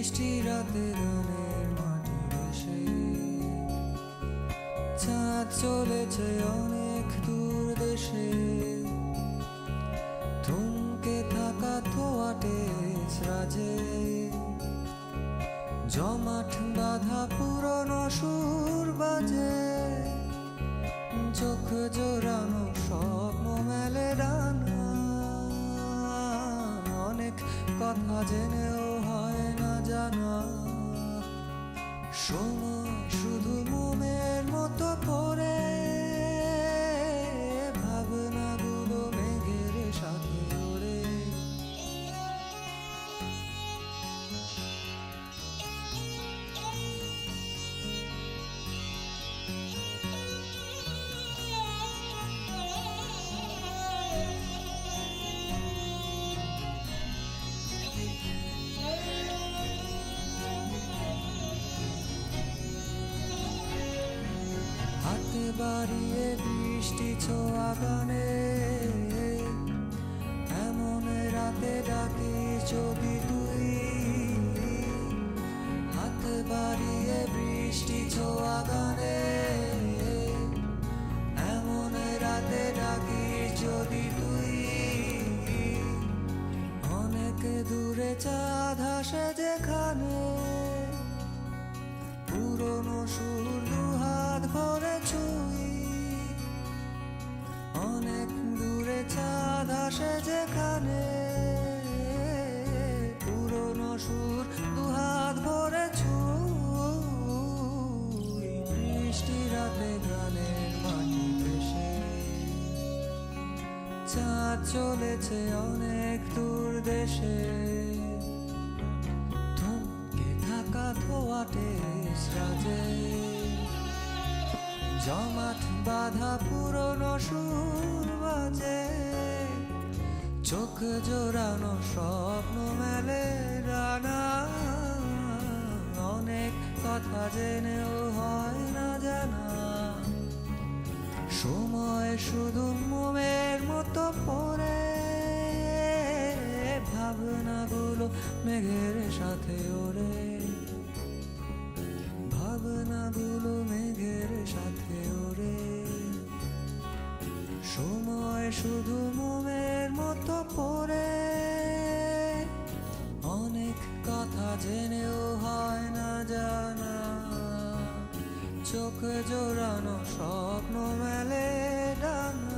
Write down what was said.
বৃষ্টি রাতে গানের মাটি ভেসে চাঁদ চলেছে অনেক দূর দেশে। থমকে থাকা থোয়াটে রাজে জমাট বাঁধা পুরনো সুর বাজে। চোখ জোরানো স্বপ্ন মেলে ডানা। অনেক কথা জেনেও জানা। সময় শুধু মোমের মতো পড়ে বাড়িয়ে বৃষ্টি ছোঁয়া গানে। এমন রাতে ডাকি যদি তুই। হাতে বাড়িয়ে বৃষ্টি ছোঁয়া গানে। এমন রাতে ডাকি যদি তুই। অনেক দূরে চাঁদ হাসে যেখানে যেখানে পুরনো সুর দু হাত ভরে ছুই বৃষ্টি রাতে গানের মাটি ভেসে। চাঁদ চলেছে অনেক দূর দেশে। থমকে থাকা ধোয়াটে রাজে। জমাট বাঁধা পুরনো সুর বাজে। চোখ জোরানো স্বপ্ন মেলে রানা। অনেক কথা জেনেও হয় না জানা। সময় শুধু মোমের মতো পড়ে। ভাবনাগুলো মেঘের সাথে ওড়ে। ভাবনাগুলো মেঘের সাথে ওড়ে। সময় শুধু মোমের মতো পরে অনেক কথা জেনেও হয় না জানা। চোখ জোড়ানো স্বপ্ন মেলে ডানা।